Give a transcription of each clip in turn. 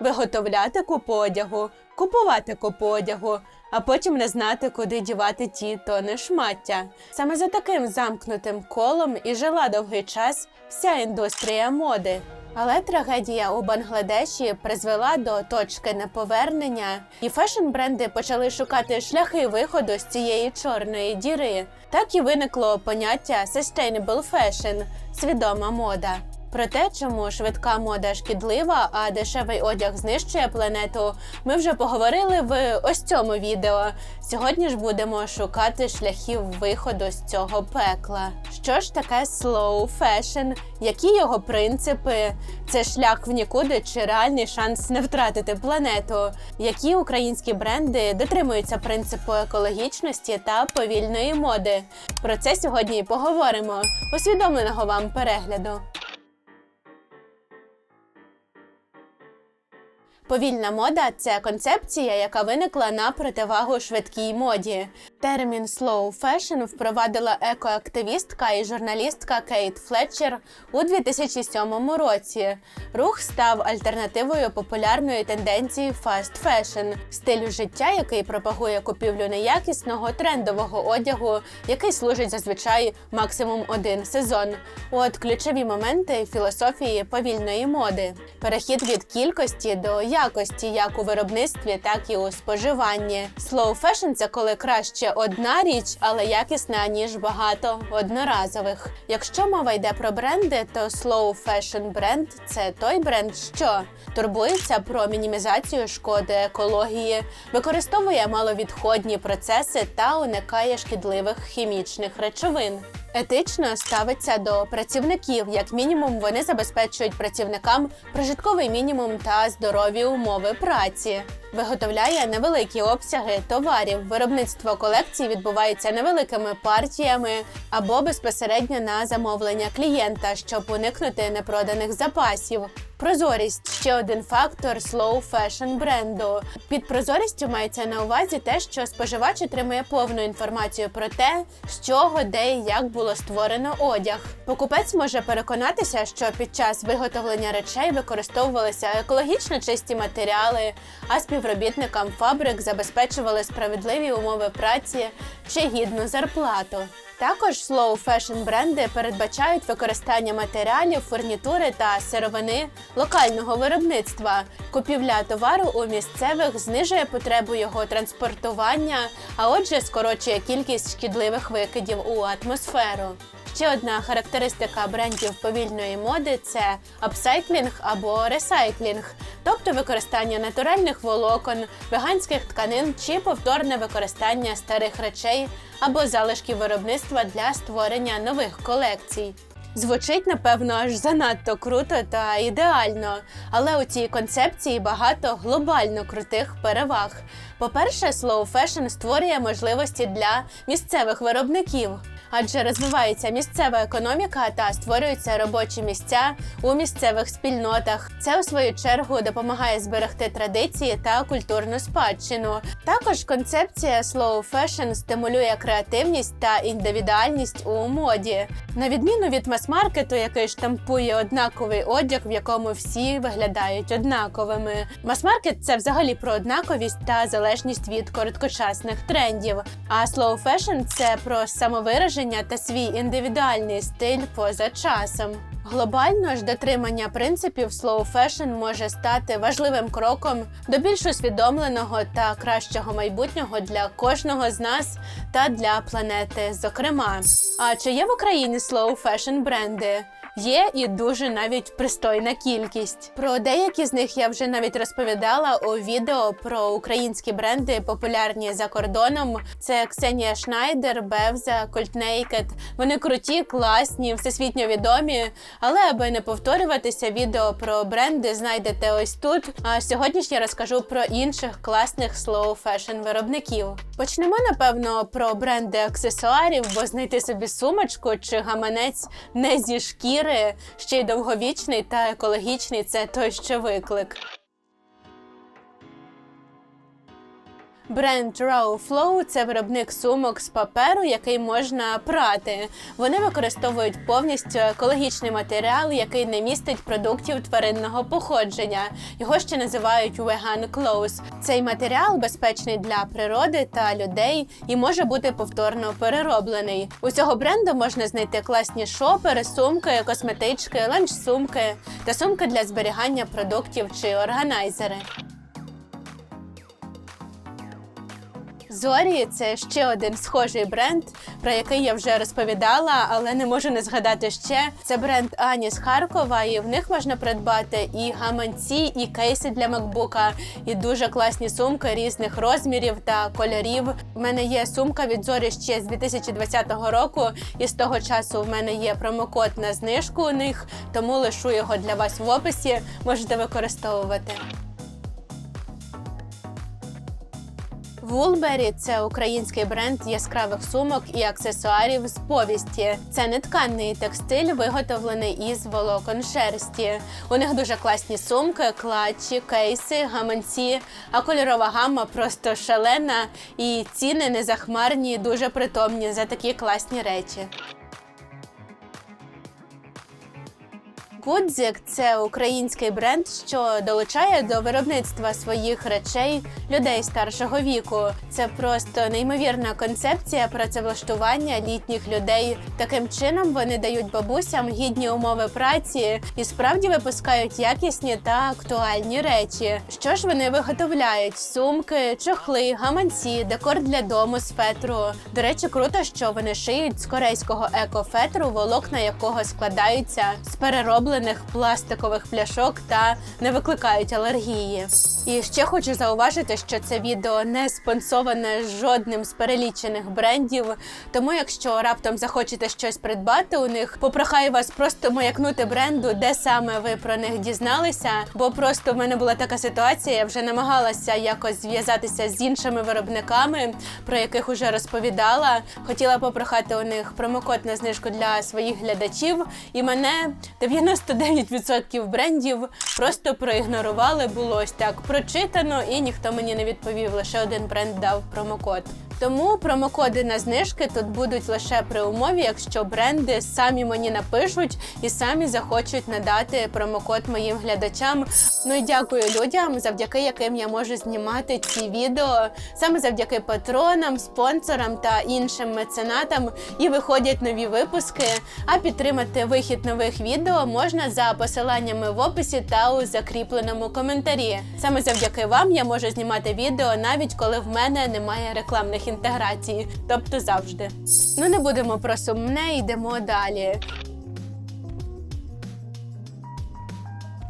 виготовляти купу одягу, купувати купу одягу, а потім не знати, куди дівати ті тони шмаття. Саме за таким замкнутим колом і жила довгий час вся індустрія моди. Але трагедія у Бангладеші призвела до точки неповернення, і фешн-бренди почали шукати шляхи виходу з цієї чорної діри. Так і виникло поняття sustainable fashion – свідома мода. Про те, чому швидка мода шкідлива, а дешевий одяг знищує планету, ми вже поговорили в ось цьому відео. Сьогодні ж будемо шукати шляхів виходу з цього пекла. Що ж таке slow fashion? Які його принципи? Це шлях в нікуди чи реальний шанс не втратити планету? Які українські бренди дотримуються принципу екологічності та повільної моди? Про це сьогодні і поговоримо. Усвідомленого вам перегляду. Повільна мода це концепція, яка виникла на противагу швидкій моді. Термін slow fashion впровадила екоактивістка і журналістка Кейт Флетчер у 2007 році. Рух став альтернативою популярної тенденції fast fashion – стилю життя, який пропагує купівлю неякісного трендового одягу, який служить зазвичай максимум один сезон. От ключові моменти філософії повільної моди: перехід від кількості до якості, як у виробництві, так і у споживанні. Slow fashion – це коли краще одна річ, але якісна ніж багато одноразових. Якщо мова йде про бренди, то slow fashion бренд це той бренд, що турбується про мінімізацію шкоди екології, використовує маловідходні процеси та уникає шкідливих хімічних речовин. Етично ставиться до працівників. Як мінімум, вони забезпечують працівникам прожитковий мінімум та здорові умови праці. Виготовляє невеликі обсяги товарів. Виробництво колекцій відбувається невеликими партіями або безпосередньо на замовлення клієнта, щоб уникнути непроданих запасів. Прозорість ще один фактор slow fashion бренду. Під прозорістю мається на увазі те, що споживач отримує повну інформацію про те, з чого, де і як було створено одяг. Покупець може переконатися, що під час виготовлення речей використовувалися екологічно чисті матеріали, а співробітникам фабрик забезпечували справедливі умови праці чи гідну зарплату. Також slow fashion бренди передбачають використання матеріалів, фурнітури та сировини локального виробництва. Купівля товару у місцевих знижує потребу його транспортування, а отже, скорочує кількість шкідливих викидів у атмосферу. Ще одна характеристика брендів повільної моди це апсайклінг або ресайклінг, тобто використання натуральних волокон, веганських тканин чи повторне використання старих речей або залишків виробництва для створення нових колекцій. Звучить, напевно, аж занадто круто та ідеально, але у цій концепції багато глобально крутих переваг. По-перше, slow fashion створює можливості для місцевих виробників адже розвивається місцева економіка та створюються робочі місця у місцевих спільнотах. Це у свою чергу допомагає зберегти традиції та культурну спадщину. Також концепція slow fashion стимулює креативність та індивідуальність у моді, на відміну від мас-маркету, який штампує однаковий одяг, в якому всі виглядають однаковими. Мас-маркет – це взагалі про однаковість та залежність від короткочасних трендів. А slow fashion – це про самовираження та свій індивідуальний стиль поза часом. Глобально ж дотримання принципів slow fashion може стати важливим кроком до більш усвідомленого та кращого майбутнього для кожного з нас та для планети. Зокрема, а чи є в Україні slow fashion бренди? Є і дуже навіть пристойна кількість. Про деякі з них я вже навіть розповідала у відео про українські бренди, популярні за кордоном. Це Ксенія Шнайдер, Бевза, Кольтнейкет. Вони круті, класні, всесвітньо відомі. Але аби не повторюватися, відео про бренди знайдете ось тут. А сьогодні ж я розкажу про інших класних slow fashion виробників. Почнемо напевно про бренди аксесуарів, бо знайти собі сумочку чи гаманець не зі шкіри, ще й довговічний та екологічний це той ще виклик. Бренд Raw Flow – це виробник сумок з паперу, який можна прати. Вони використовують повністю екологічний матеріал, який не містить продуктів тваринного походження. Його ще називають vegan clothes. Цей матеріал безпечний для природи та людей і може бути повторно перероблений. У цього бренду можна знайти класні шопери, сумки, косметички, ланч-сумки та сумки для зберігання продуктів чи органайзери. Зорі це ще один схожий бренд, про який я вже розповідала, але не можу не згадати ще. Це бренд Ані з Харкова, і в них можна придбати і гаманці, і кейси для макбука, і дуже класні сумки різних розмірів та кольорів. У мене є сумка від зорі ще з 2020 року, і з того часу в мене є промокод на знижку у них, тому лишу його для вас в описі. Можете використовувати. Вулбері це український бренд яскравих сумок і аксесуарів з повісті. Це нетканний текстиль, виготовлений із волокон шерсті. У них дуже класні сумки, клатчі, кейси, гаманці, а кольорова гамма просто шалена, і ціни незахмарні, дуже притомні за такі класні речі. Гудзик це український бренд, що долучає до виробництва своїх речей людей старшого віку. Це просто неймовірна концепція працевлаштування літніх людей. Таким чином вони дають бабусям гідні умови праці і справді випускають якісні та актуальні речі. Що ж вони виготовляють? Сумки, чохли, гаманці, декор для дому з фетру. До речі, круто, що вони шиють з корейського екофетру, волокна якого складаються з перероблених пластикових пляшок та не викликають алергії. І ще хочу зауважити, що це відео не спонсоване жодним з перелічених брендів. Тому, якщо раптом захочете щось придбати у них, попрохаю вас просто маякнути бренду, де саме ви про них дізналися. Бо просто в мене була така ситуація, я вже намагалася якось зв'язатися з іншими виробниками, про яких уже розповідала. Хотіла попрохати у них промокод на знижку для своїх глядачів, і мене 99% брендів просто проігнорували. Було ось так прочитано, і ніхто мені не відповів. Лише один бренд дав промокод. Тому промокоди на знижки тут будуть лише при умові, якщо бренди самі мені напишуть і самі захочуть надати промокод моїм глядачам. Ну і дякую людям, завдяки яким я можу знімати ці відео, саме завдяки патронам, спонсорам та іншим меценатам. І виходять нові випуски. А підтримати вихід нових відео можна за посиланнями в описі та у закріпленому коментарі. Саме завдяки вам я можу знімати відео навіть коли в мене немає рекламних інтеграцій, тобто завжди. Ну не будемо про сумне, йдемо далі.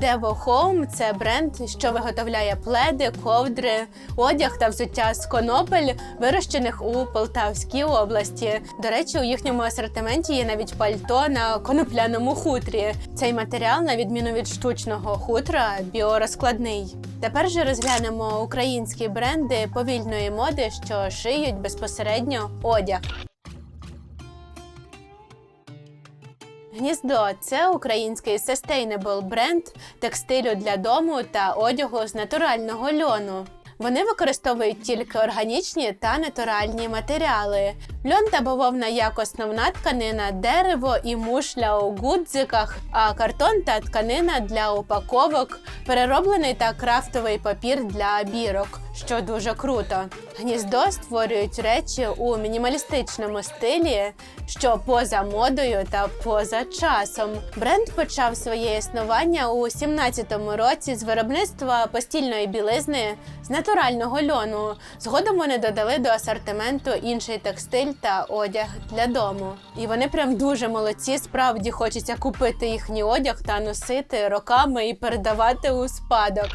Devo Home – це бренд, що виготовляє пледи, ковдри, одяг та взуття з конопель, вирощених у Полтавській області. До речі, у їхньому асортименті є навіть пальто на конопляному хутрі. Цей матеріал, на відміну від штучного хутра, біорозкладний. Тепер же розглянемо українські бренди повільної моди, що шиють безпосередньо одяг. Гніздо це український sustainable бренд текстилю для дому та одягу з натурального льону. Вони використовують тільки органічні та натуральні матеріали. Льон та бавовна як основна тканина, дерево і мушля у гудзиках, а картон та тканина для упаковок, перероблений та крафтовий папір для бірок, що дуже круто. Гніздо створюють речі у мінімалістичному стилі, що поза модою та поза часом. Бренд почав своє існування у 17-му році з виробництва постільної білизни з натурального льону. Згодом вони додали до асортименту інший текстиль та одяг для дому. І вони прям дуже молодці. Справді хочеться купити їхній одяг та носити роками і передавати у спадок.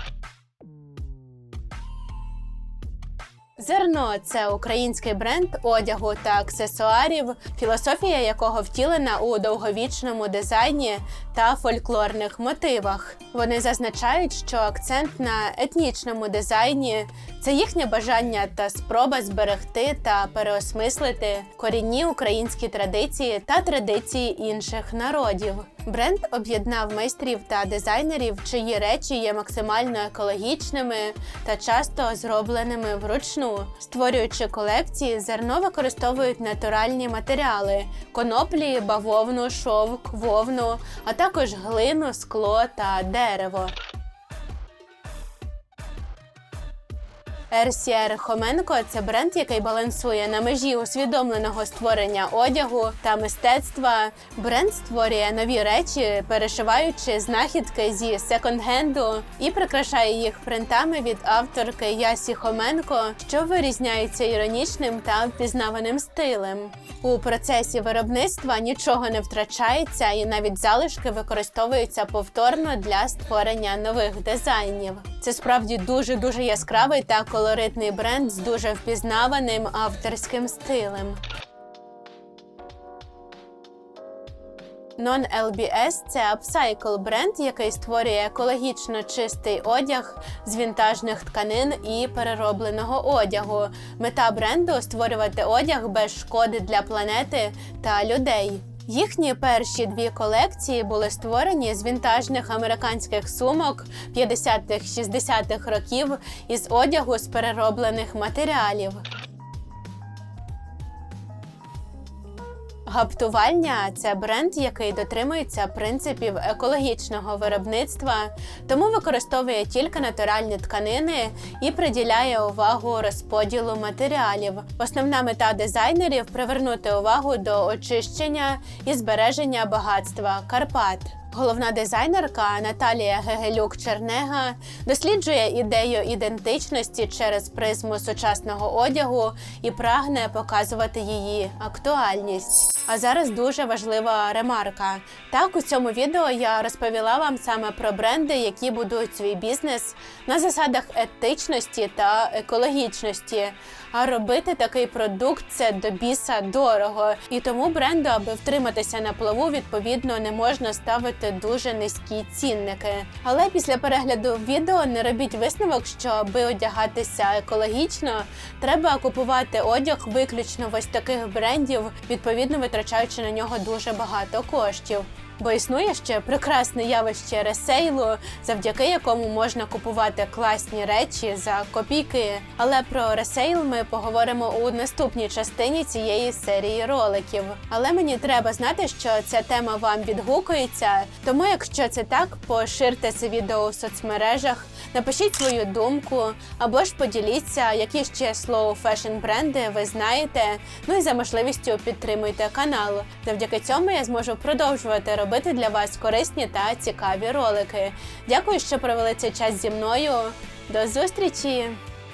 Зерно це український бренд одягу та аксесуарів, філософія якого втілена у довговічному дизайні та фольклорних мотивах. Вони зазначають, що акцент на етнічному дизайні це їхнє бажання та спроба зберегти та переосмислити корінні українські традиції та традиції інших народів. Бренд об'єднав майстрів та дизайнерів, чиї речі є максимально екологічними та часто зробленими вручну. Створюючи колекції, зерно використовують натуральні матеріали: коноплі, бавовну, шовк, вовну, а також глину, скло та дерево. RCR Хоменко це бренд, який балансує на межі усвідомленого створення одягу та мистецтва. Бренд створює нові речі, перешиваючи знахідки зі секонд-хенду і прикрашає їх принтами від авторки Ясі Хоменко, що вирізняються іронічним та впізнаваним стилем. У процесі виробництва нічого не втрачається, і навіть залишки використовуються повторно для створення нових дизайнів. Це справді дуже дуже яскравий та колоритний бренд з дуже впізнаваним авторським стилем. Non-LBS – це апсайкл бренд, який створює екологічно чистий одяг з вінтажних тканин і переробленого одягу. Мета бренду створювати одяг без шкоди для планети та людей. Їхні перші дві колекції були створені з вінтажних американських сумок 50-х-60-х років із одягу з перероблених матеріалів. Гаптувальня це бренд, який дотримується принципів екологічного виробництва, тому використовує тільки натуральні тканини і приділяє увагу розподілу матеріалів. Основна мета дизайнерів привернути увагу до очищення і збереження багатства Карпат. Головна дизайнерка Наталія Гегелюк Чернега досліджує ідею ідентичності через призму сучасного одягу і прагне показувати її актуальність. А зараз дуже важлива ремарка. Так, у цьому відео я розповіла вам саме про бренди, які будують свій бізнес на засадах етичності та екологічності. А робити такий продукт це до біса дорого. І тому бренду, аби втриматися на плаву, відповідно не можна ставити дуже низькі цінники. Але після перегляду відео не робіть висновок, що аби одягатися екологічно, треба купувати одяг виключно в ось таких брендів, відповідно витрачаючи на нього дуже багато коштів. Бо існує ще прекрасне явище ресейлу, завдяки якому можна купувати класні речі за копійки. Але про ресейл ми поговоримо у наступній частині цієї серії роликів. Але мені треба знати, що ця тема вам відгукується. Тому, якщо це так, поширте це відео у соцмережах, напишіть свою думку або ж поділіться, які ще slow fashion бренди ви знаєте. Ну і за можливістю підтримуйте канал. Завдяки цьому я зможу продовжувати робити для вас корисні та цікаві ролики. Дякую, що провели цей час зі мною. До зустрічі!